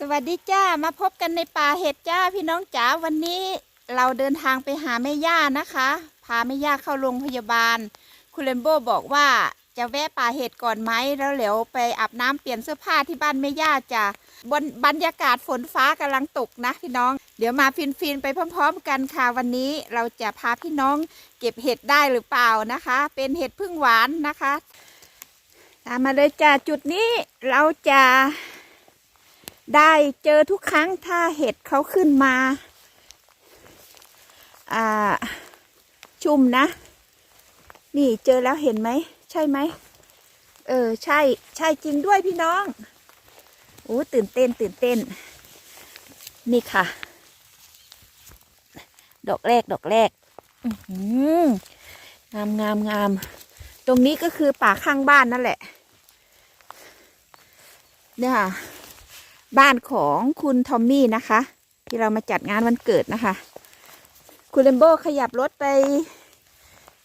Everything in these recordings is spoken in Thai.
สวัสดีจ้ามาพบกันในป่าเห็ดจ้าพี่น้องจ๋าวันนี้เราเดินทางไปหาแม่ย่านะคะ พาแม่ย่าเข้าโรงพยาบาล คุณเลมโบบอกว่าจะแวะป่าเห็ดก่อนไหมแล้วเดี๋ยวไปอาบน้ำเปลี่ยนเสื้อผ้าที่บ้านแม่ย่าจ้ะบนบรรยากาศฝนฟ้ากำลังตกนะพี่น้อง เดี๋ยวมาฟินฟินๆไปพร้อม ๆ กันค่ะวันนี้เราจะพาพี่น้องเก็บเห็ดได้หรือเปล่านะคะ เป็นเห็ดพึ่งหวานนะคะตามมาเลยจ้าจุดนี้เราจะ ได้เจอทุกครั้งถ้าเห็ดเขาขึ้นมาอ่าชุ่มนะ นี่เจอแล้วเห็นไหม ใช่ไหม เออ ใช่ ใช่จริงด้วยพี่น้องโอ้ตื่นเต้นตื่นเต้น นี่ค่ะ ดอกแรกดอกแรกงามงามงามตรงนี้ก็คือป่าข้างบ้านนั่นแหละ เนี่ยค่ะ บ้านของคุณทอมมี่นะคะ ที่เรามาจัดงานวันเกิดนะคะ คุณเลมโบขยับรถไป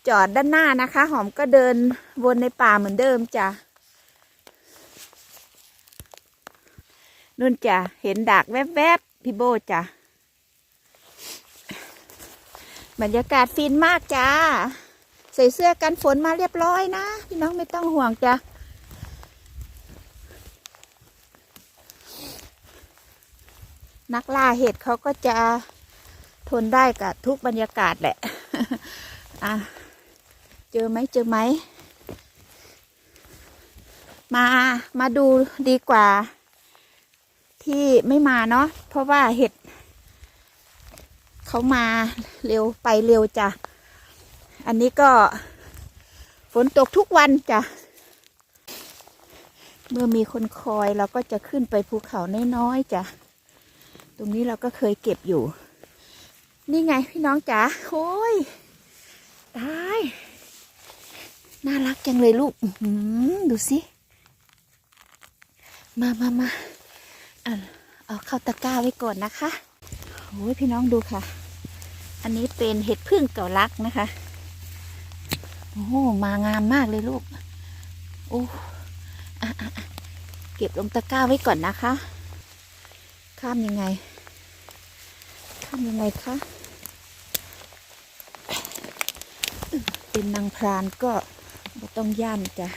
จอดด้านหน้านะคะ หอมก็เดินวนในป่าเหมือนเดิมจ้ะนุ่นจ้ะเห็นดากแวบๆพี่โบจ้ะบรรยากาศฟินมากจ้า ใส่เสื้อกันฝนมาเรียบร้อยนะ พี่น้องไม่ต้องห่วงจ้ะ นักล่าเห็ดเขาก็จะทนได้กับทุกบรรยากาศแหละ อะ เจอไหมเจอไหม มา มาดูดีกว่า ที่ไม่มาเนาะ เพราะว่าเห็ด เขามาเร็วไปเร็วจ้ะ อันนี้ก็ฝนตกทุกวันจ้ะ เมื่อมีคนคอยเราก็จะขึ้นไปภูเขาน้อยๆจ้ะ ตรงนี้เราก็เคยเก็บอยู่ นี่ไงพี่น้องจ๋าโอ้ยตายน่ารักจังเลยลูกดูสิ มามามาเอาเอาเข้าตะกร้าไว้ก่อนนะคะโอ้ยพี่น้องดูค่ะ อันนี้เป็นเห็ดพึ่งเก่าลักนะคะ โอ้มางามมากเลยลูก โอ้เก็บลงตะกร้าไว้ก่อนนะคะ ข้ามยังไง ข้ามยังไงคะ เป็นนางพรานก็ต้องย่านจ้ะ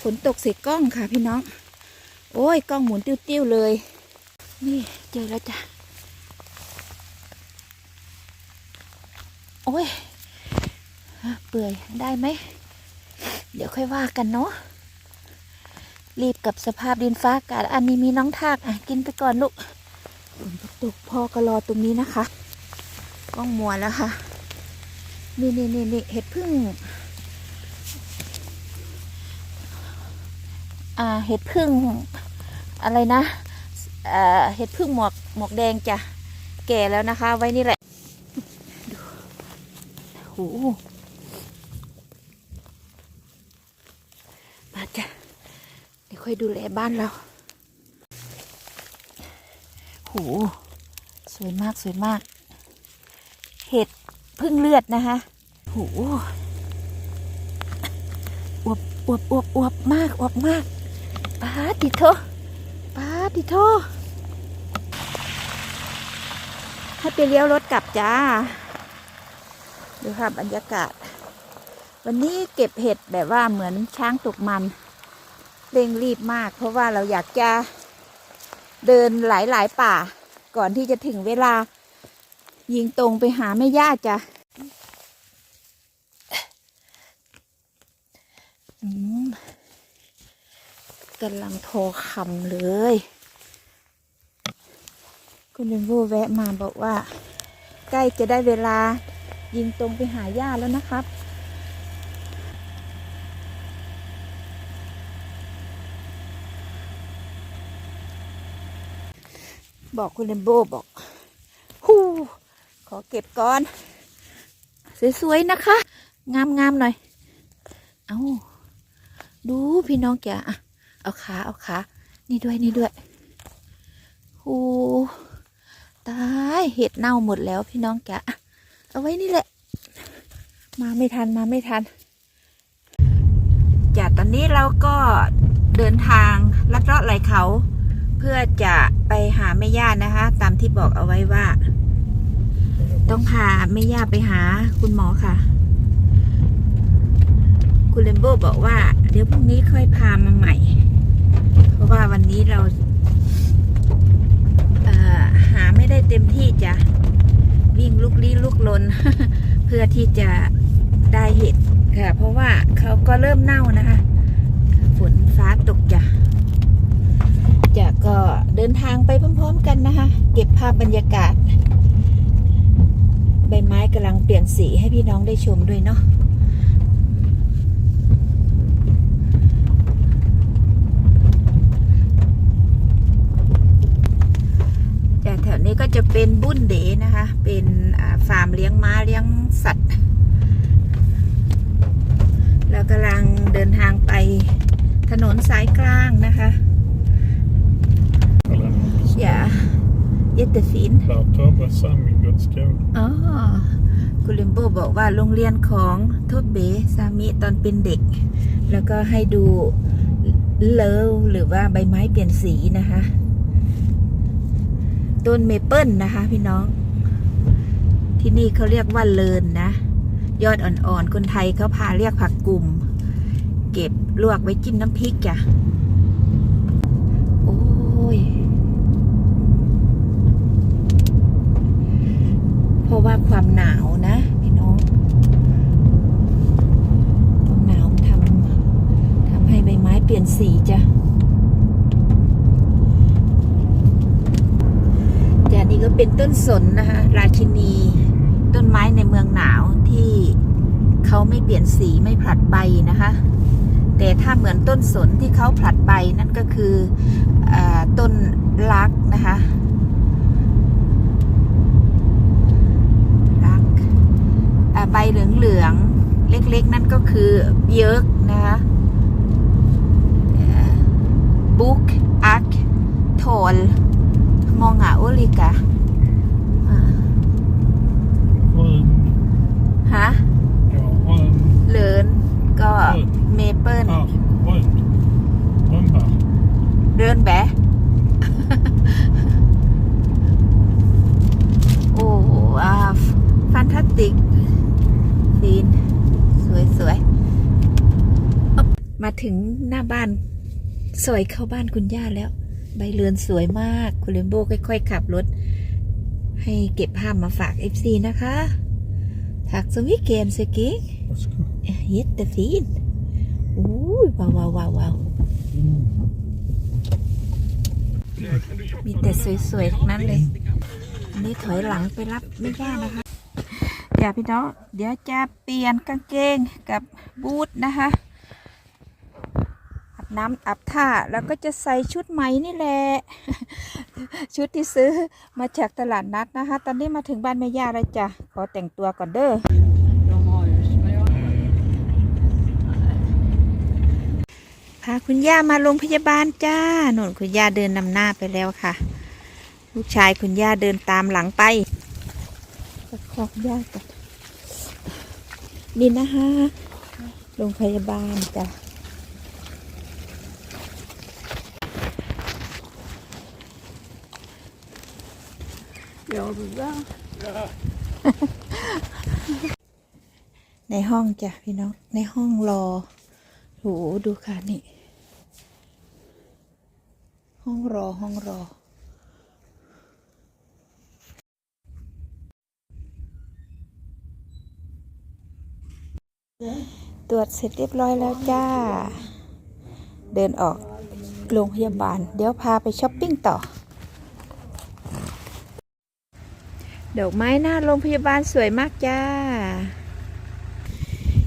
ฝนตกใส่กล้องค่ะพี่น้อง โอ้ย กล้องหมุนติ้วๆเลย นี่เจอแล้วจ้ะ โอ้ย เปื่อยได้ไหม เดี๋ยวค่อยว่ากันเนาะ รีบกับสภาพดินฟ้าอากาศอันนี้มีน้องทากอะ กินไปก่อนลูก ฝนตกพ่อก็รอตรงนี้นะคะกล้องมัวแล้วค่ะ นี่นี่นี่นี่เห็ดพึ่ง อ่า เห็ดพึ่งอะไรนะเอ่อเห็ดพึ่งหมวกหมวกแดงจ้ะ แก่แล้วนะคะ ไว้นี่แหละดูโหมาจ้ะเดี๋ยวค่อยดูแลบ้านเรา สวยมากสวยมาก เห็ดพึ่งเลือดนะคะโหอวบอวบอวบอวบมากอวบมากป้าดติโทป้าดติโทให้ไปเลี้ยวรถกลับจ้า ดูค่ะบรรยากาศ วันนี้เก็บเห็ดแบบว่าเหมือนช้างตกมัน เร่งรีบมาก เพราะว่าเราอยากจะ เดินหลายๆป่า ก่อนที่จะถึงเวลา ยิงตรงไปหาแม่ย่าจ้ะกำลังโทรคำเลย คุณเรนโวแวะมาบอกว่า ใกล้จะได้เวลา ยิงตรงไปหาย่าแล้วนะครับ บอกคุณเรนโบบอกฮู้ขอเก็บก่อน สวยๆนะคะ งามๆหน่อย เอาดูพี่น้องแกอะเอาขาเอาขา นี่ด้วยนี่ด้วยโอ้ตายเห็ดเน่าหมดแล้วพี่น้องแกอะเอาไว้นี่แหละ มาไม่ทันมาไม่ทันจากตอนนี้เราก็เดินทางลัดเลาะไหลเขา พื่อจะไปหาแม่ย่านะคะ ตามที่บอกเอาไว้ว่า ต้องพาแม่ย่าไปหาคุณหมอค่ะ คุณเลมโบบอกว่า เดี๋ยวพรุ่งนี้ค่อยพามาใหม่ เพราะว่าวันนี้เราเหาไม่ได้เต็มที่จะวิ่งลุกลี้ลุกลน เพื่อที่จะได้เห็ดค่ะ เพราะว่าเขาก็เริ่มเน่านะคะ ฝนฟ้าตกจ้ะ จะก็เดินทางไปพร้อมๆกันนะคะ เก็บภาพบรรยากาศ ใบไม้กำลังเปลี่ยนสีให้พี่น้องได้ชมด้วยเนาะจากแถวนี้ก็จะเป็นบุ้นเดนะคะ เป็นฟาร์มเลี้ยงม้าเลี้ยงสัตว์เรากำลังเดินทางไปถนนสายกลางนะคะ อย่าเยตฟิน Pratar bara Sam i Guds skull. อ๋อคุณลิมโบบอกว่าโรงเรียนของโทเบซามิตอนเป็นเด็ก แล้วก็ให้ดูเลิวหรือว่าใบไม้เปลี่ยนสีนะคะ ต้นเมเปิลนะคะพี่น้อง ที่นี่เขาเรียกว่าเลินนะ ยอดอ่อนๆ คนไทยเขาพาเรียกผักกลุ่ม เก็บลวกไว้จิ้มน้ำพริกจ้ะ โอ้ย เพ ราะว่าความหนาวนะพี่น้องความหนาวทำทำให้ใบไม้เปลี่ยนสีจ้ะจ้ะนี่ก็เป็นต้นสนนะคะ ราชินี ต้นไม้ในเมืองหนาวที่เขาไม่เปลี่ยนสีไม่ผลัดใบนะคะ แต่ถ้าเหมือนต้นสนที่เขาผลัดใบนั่นก็คืออต้นลักนะคะ รักอ่า ใบเหลืองๆเล็กๆ นั่นก็คือเยอะนะคะบุ๊กอักโทลมองอาโอลิกาอ่า Rön. ฮะ Ja, rön. เลินก็เมเปิล Ah, rön. Rönnbär. เดินแบะโอ้อาฟันทัสติก ฟีน สวยสวยอ๊อบมาถึงหน้าบ้านสวยเข้าบ้านคุณย่าแล้ว ใบเรือนสวยมาก คุณเลมโบค่อยๆ ขับรถ ให้เก็บภาพมาฝาก FC นะคะถักสวิเกมสกิก Varsågod. เย็ดแต่ฟีนอู้ยว้าวว้าวว้าวว้าวมีแต่สวยๆ ทั้งนั้นเลยอันนี้ถอยหลังไปรับไม่ยากนะคะ อย่าพี่น้อง เดี๋ยวจะเปลี่ยนกางเกงกับบูทนะคะอาบน้ำอาบท่าแล้วก็จะใส่ชุดใหม่นี่แหละชุดที่ซื้อมาจากตลาดนัดนะคะ ตอนนี้มาถึงบ้านแม่ย่าแล้วจ้ะขอแต่งตัวก่อนเด้อพาคุณย่ามาโรงพยาบาลจ้าหนุนคุณย่าเดินนำหน้าไปแล้วค่ะ ลูกชายคุณย่าเดินตามหลังไป คองยาก่อนนี่นะคะโรงพยาบาลจ้ะ Ja, det där. ในห้องจ้ะพี่น้อง ในห้องรอโหดูค่ะนี่ ห้องรอห้องรอ ตรวจเสร็จเรียบร้อยแล้วจ้า เดินออกโรงพยาบาล เดี๋ยวพาไปช้อปปิ้งต่อ ดอกไม้หน้าโรงพยาบาลสวยมากจ้า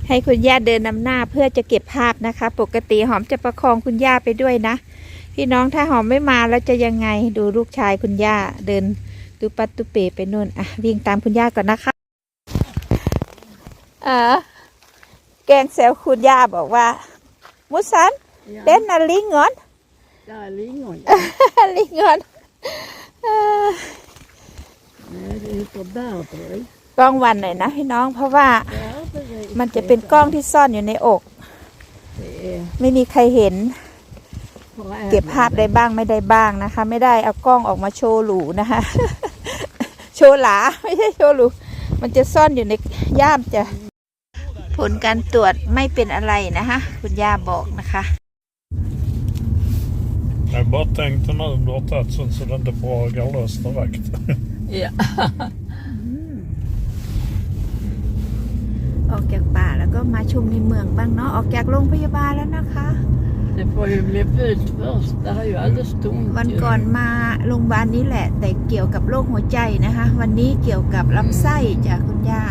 ให้คุณย่าเดินนำหน้าเพื่อจะเก็บภาพนะคะ ปกติหอมจะประคองคุณย่าไปด้วยนะ พี่น้องถ้าหอมไม่มาแล้วจะยังไงดูลูกชายคุณย่าเดินตุปัตตุเปไปนู่นอะวิ่งตามคุณย่าก่อนนะคะ เออ แกงแซวคุณย่าบอกว่า มุสัน Ja, เด่นนาลิงงอน där är lingon. ลิงงอนเออ Nej, det heter bärdröj. กล้องวันหน่อยนะพี่น้องเพราะว่า Bärdröj มันจะเป็นกล้องที่ซ่อนอยู่ในอก Det är ไม่มีใครเห็นเก็บภาพได้บ้างไม่ได้บ้างนะคะ ไม่ได้เอากล้องออกมาโชว์หรูนะคะ โชว์หลาไม่ใช่โชว์หรูมันจะซ่อนอยู่ในย่ามจะ ผลการตรวจไม่เป็นอะไรนะคะคุณย่าบอกนะคะ Jag bara tänkte nu om du har tagit sånt så det inte bara går lös direkt. Ja. ออกจากป่าแล้วก็มาชมในเมืองบ้างเนาะออกจากโรงพยาบาลแล้วนะคะ Det får ju bli fult först. Det är ju alldeles tomt วัน ju. ก่อนมาโรงพยาบาลนี้แหละ แต่เกี่ยวกับโรคหัวใจนะคะ วันนี้เกี่ยวกับลำไส้จากคุณย่า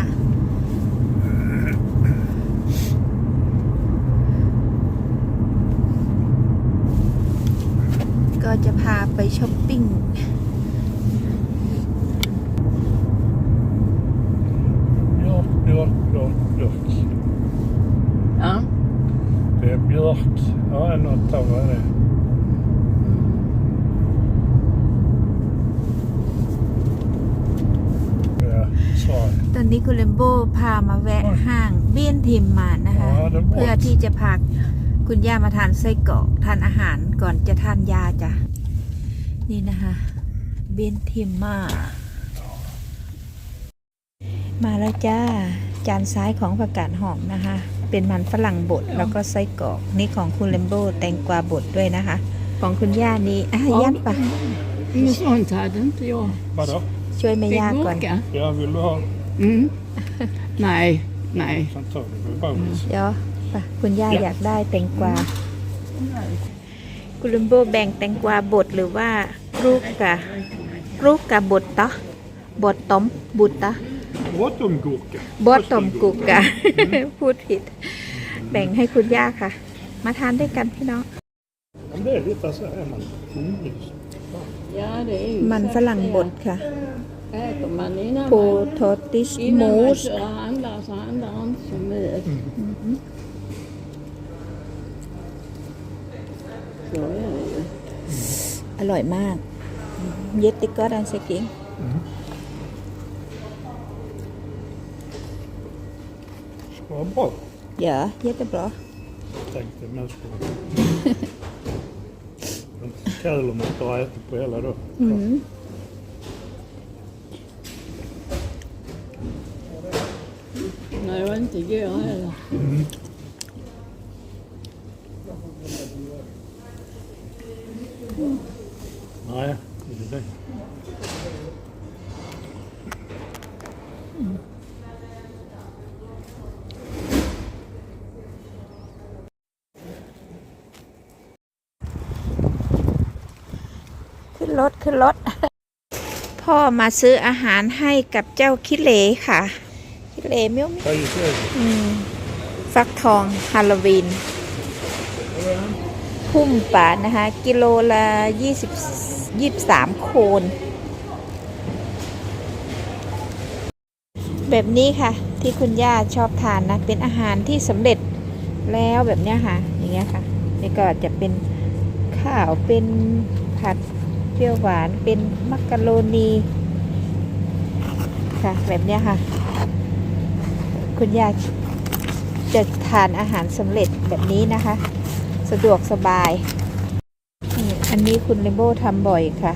ก็จะ พาไปช้อปปิ้ง Björk, björk, björk, björk. Ja. Det är björk. Ja, en åtta, vad är det? Ja, sorry. ตอนนี้คุณเลมโบพามาแวะห้างเบี้ยนทิมมานะคะอ๋อเดี๋ยวบอกเพื่อที่จะพาคุณย่ามาทานไส้กรอกทานอาหารก่อนจะทานยาจ้ะ นี่นะคะเบี้ยนทิมมา มาแล้วจ้า จานซ้ายของผักกาดหอมนะคะ เป็นมันฝรั่งบดแล้วก็ไส้กรอกนี่ของคุณเลมโบแตงกวาบดด้วยนะคะ ของคุณย่านี้อะย่านปะ Men sånt hade inte jag. Vadå? ช่วยแม่ Fick ย่าก่อน gurka? Ja, vill du ha? Mm. Nej, nej. Sen tar du väl bonus. เดี๋ยวไปคุณย่า Ja. อยากได้แตงกวาคุ ณลุมโบแบ่งแตงกวาบดหรือว่าลูกกะลูกกะบดตะบดต้มบุตตะ Bottomgurka. บดต้มกุกกะ พูดผิด แบ่งให้คุณย่าค่ะ มาทานด้วยกันพี่น้อง Men det är lite så här man umgås. Ja, det är ju มัน så ฝรั่งบดค่ะ Äter man innan โพ man, โทติส innan มู man ส kör och handlar så handlar man inte som med. Så är อร่อยมาก เย็ดติกก็ดันสกิง Vad bra. เดี๋ยวเย็ดdet bra Tänkte mest på Kul om man inte har ätit på hela dagen. อืม Nej, det var inte igår heller. Nej, ขึ้นรถขึ้นรถ พ่อมาซื้ออาหารให้กับเจ้าคิเลค่ะ คิเลเมียวมิ Vad är det? อืมฟักทองฮาโลวีนพุ่มป่านะคะ กิโลละยี่สิบยี่สามโคน แบบนี้ค่ะ ที่คุณย่าชอบทานนะ เป็นอาหารที่สำเร็จแล้วแบบเนี้ยค่ะ อย่างเงี้ยค่ะ นี่ก็จะเป็นข้าวเป็นผัด เปรี้ยวหวานเป็นมักกะโรนีค่ะแบบเนี้ยค่ะ คุณย่าจะทานอาหารสำเร็จแบบนี้นะคะ สะดวกสบาย อันนี้คุณเลมโบทำบ่อยค่ะ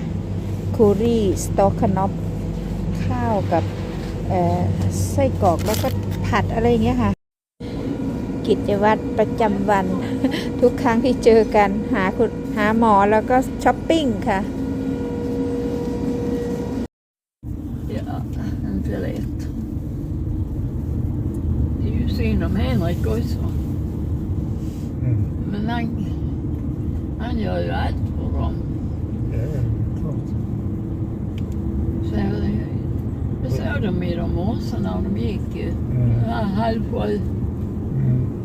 คูรี่สโตคานอปข้าวกับไส้กรอกแล้วก็ผัดอะไรเงี้ยค่ะ กิจวัตรประจำวัน ทุกครั้งที่เจอกันหาคุณหาหมอแล้วก็ช้อปปิ้งค่ะ Henrik også. Mm. Men han, han gjør jo alt for dem. Ja, ja, klart. Så jeg så dem i de åsene når de gikk mm. halvfull. Mm.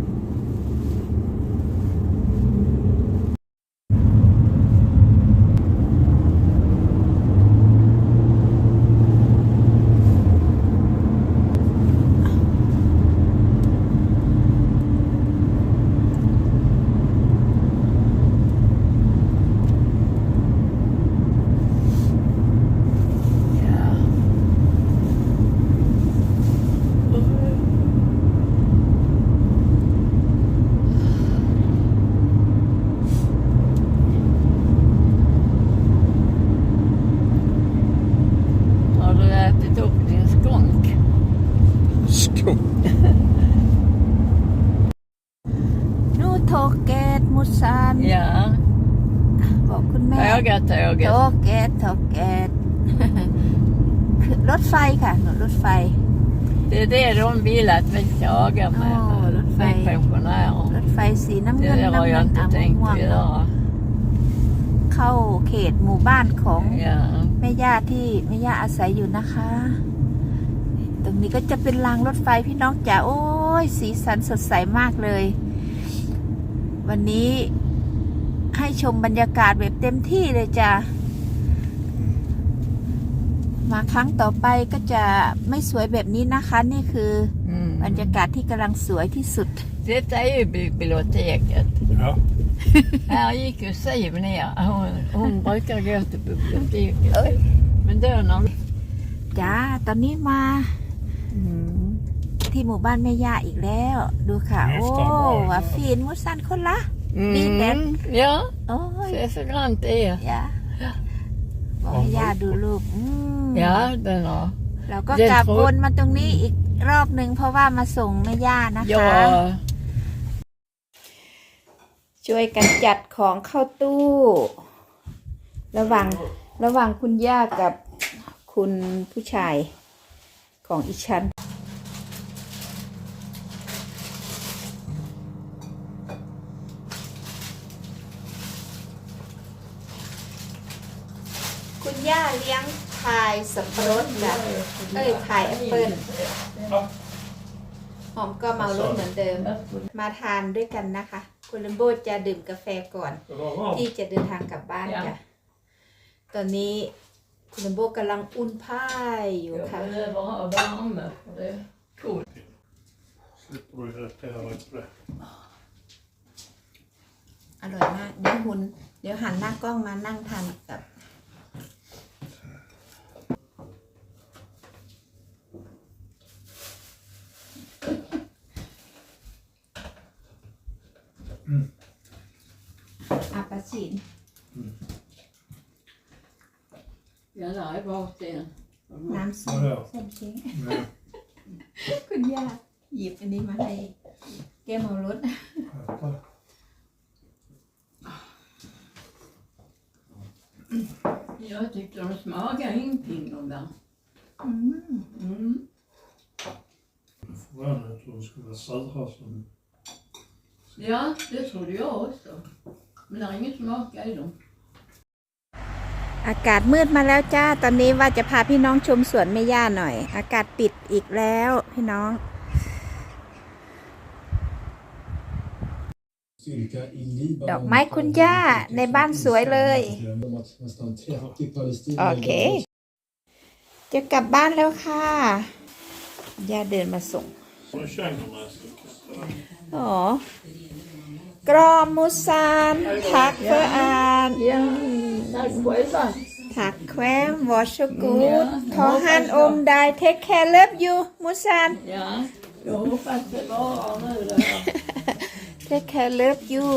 นูโทเกตมุซัน Ja, บอกคุณแม่ tåget, โท tåget. เกตโทเกตคือรถไฟค่ะรถไฟ Det är det de vill att vi jagar med. Ja, det är med fint. pensionärer. รถไฟสีน้ำ Det เงิน där น้ำ har เงิ jag น inte อะ tänkt ม่วง att ๆ göra. เข้าเขตหมู่บ้านของ Ja. แม่ย่าที่แม่ย่าอาศัยอยู่นะคะ ตรงนี้ก็จะเป็นรางรถไฟพี่น้องจ๋าโอ้ย สีสันสดใสมากเลย วันนี้ให้ชมบรรยากาศแบบเต็มที่เลยจ้ะมาครั้งต่อไปก็จะไม่สวยแบบนี้นะคะ นี่คือ Mm. บรรยากาศที่กำลังสวยที่สุด Detta är ju biblioteket. Ja. Här gick ju Siv ner. Hon, hon brukar gå till biblioteket. Oj. Men då när... จ้า ตอนนี้มา Mm. ที่หมู่บ้านแม่ย่าอีกแล้ว ดูค่ะนี่โอ้สตาร์บอยว่าฟินมุสันคนละ Mm. Bilden. Ja, โอ้ย se så grant det är. ย่าบอกให้ย่าดูรูปอืม Ja, den har... เราก็เดินกลับโพวสต์นมาตรงนี้อีกรอบหนึ่งเพราะว่ามาส่งแม่ย่านะคะ Ja. ช่วยกันจัดของเข้าตู้ ระหว่างระหว่างคุณย่ากับคุณผู้ชายของอีชัน คุณย่าเลี้ยงพา ยสับปะรดกับเอ้ยพายแอปเปิ้ลหอมก็เมารถเหมือนเดิม มาทานด้วยกันนะคะ คุณลัมโบจะดื่มกาแฟก่อน ที่จะเดินทางกลับบ้านจ้ะตอนนี้คุณลัมโบกำลังอุ่นพายอยู่ค่ะ อร่อยมาก เดี๋ยวคุณเดี๋ยวหันหน้ากล้องมานั่งทานกับ อาปาชิน Ja, där är baksidan. น้ำส้ม Ja, ja. ส้มเช้ง Ja. คุณย่าหยิบอันนี้มาให้แก้มเอารถ Äta. Jag tyckte de smakade ingenting där. อืม Mm. Förvånad att de skulle vara sura som... Ja, det trodde jag också. Men det är ingen smak i dem. อากาศมืดมาแล้วจ้า ตอนนี้ว่าจะพาพี่น้องชมสวนแม่ย่าหน่อย อากาศปิดอีกแล้วพี่น้อง ดอกไม้คุณย่าในบ้านสวยเลย โอเค จะกลับบ้านแล้วค่ะ ย่าเดินมาส่ง อ๋อ กรอมมูซานทักเฟออาน Ja, tack själva. ถักแคว้มวอชกูดทอฮันอมไดเทคแคร์เลิฟยูมูซาน Ja, jag hoppas det varar nu det här. Take care, love you.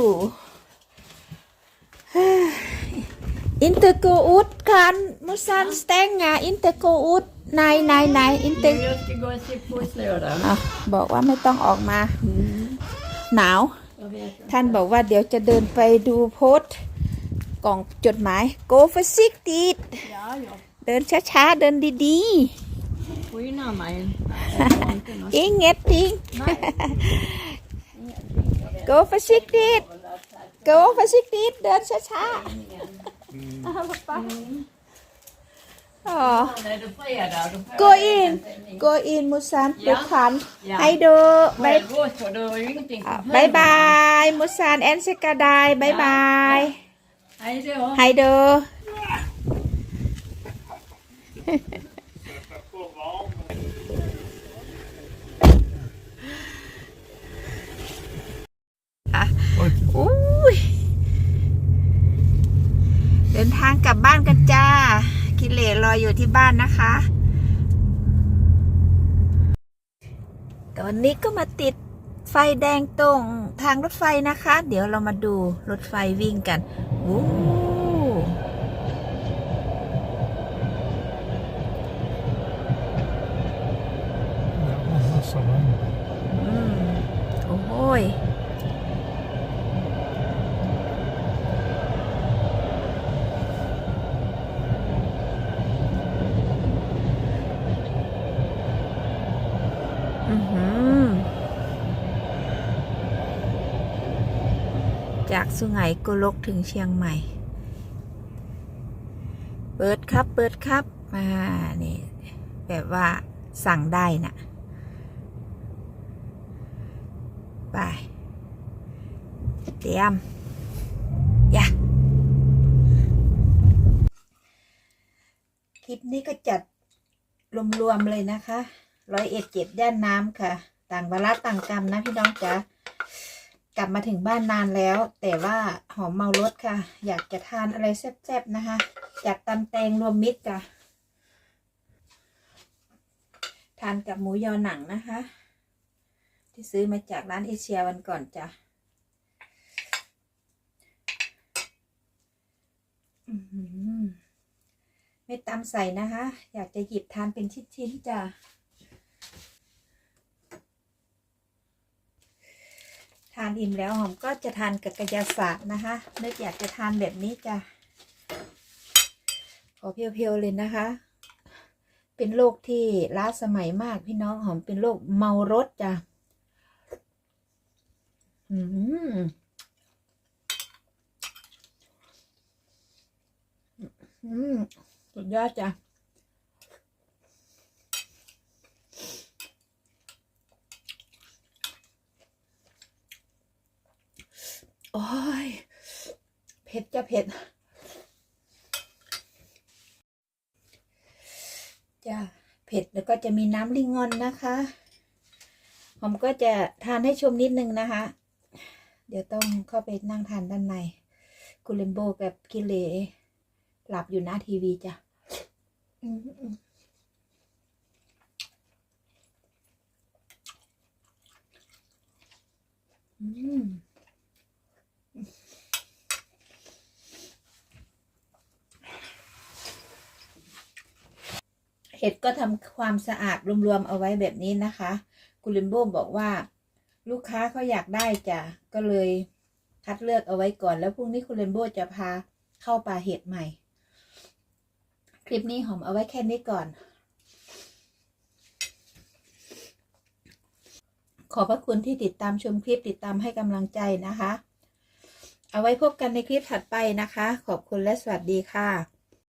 Inte gå ut kan morsan stänga. Inte gå ut. Nej, nej, nej. Inte. Men jag ska gå och se postlådan. อะบอกว่าไม่ต้องออกมา หนาว Jag vet inte. ท่านบอกว่าเดี๋ยวจะเดินไปดูโพสต์กล่องจดหมาย Go for sick d e e Ja, jag เดินช้าๆ เดินดี skyndar mig. Jag har inte något. ๆ Ingenting. Go for sick d e e Go for sick d e e เดินช้าๆ เอาไปอ๋อ Är det fredag? Då får Gå jag läsa in. en tidning. Gå in Musan ปลุกขัน Ja. ให้ดู Får บาย jag gå så då är det ingenting อะ på บาย högen. บายมุสานแอนเซกาไดบายบาย Hej då. ให้ดู อะอุ้ย เดินทางกลับบ้านกันจ้า กิเลสร อยู่ที่บ้านนะคะ ตอนนี้ก็มาติดไฟแดงตรงทางรถไฟนะคะ เดี๋ยวเรามาดูรถไฟวิ่งกันโอ้โอ้โหย จาก สุไหงโกลกถึงเชียงใหม่ เปิดครับ เปิดครับมานี่ แบบว่าสั่งได้นะไป เตรียมอย่าคลิปนี้ก็จัดรวมๆเลยนะคะร้อยเอ็ดเจ็ดย่านน้ำค่ะ ต่างวาระต่างกรรมนะพี่น้องจ๋า กลับมาถึงบ้านนานแล้ว แต่ว่าหอมเมารถค่ะ อยากจะทานอะไรแซ่บๆนะคะจากตำแตงรวมมิตรจ้ะทานกับหมูยอหนังนะคะ ที่ซื้อมาจากร้านเอเชียวันก่อนจ้ะไม่ตำใส่นะคะ อยากจะหยิบทานเป็นชิ้นๆจ้ะ ทานอิ่มแล้วหอมก็จะทานกับกระยาศาสตร์นะคะนึกอยากจะทานแบบนี้จ้ะขอเพียวๆเลยนะคะ เป็นโรคที่ล้าสมัยมากพี่น้องหอมเป็นโรคเมารถจ้ะอืมอืมสุดยอดจ้ะ โอ้ยเผ็ดจะเผ็ดจะเผ็ดแล้วก็จะมีน้ำลิงงอนนะคะ ผมก็จะทานให้ชมนิดนึงนะคะ เดี๋ยวต้องเข้าไปนั่งทานด้านใน คุณเลมโบกับกิเลหลับอยู่หน้าทีวีจ้ะอืมอืมอืม เห็ดก็ทำความสะอาดรวมๆเอาไว้แบบนี้นะคะกุณลิมโบ้บอกว่า ลูกค้าเขาอยากได้จ้ะก็เลยคัดเลือกเอาไว้ก่อน แล้วพรุ่งนี้คุณเลมโบ้จะพาเข้าป่าเห็ดใหม่ คลิปนี้หอมเอาไว้แค่นี้ก่อน ขอบพระคุณที่ติดตามชมคลิปติดตามให้กำลังใจนะคะ เอาไว้พบกันในคลิปถัดไปนะคะ ขอบคุณและสวัสดีค่ะ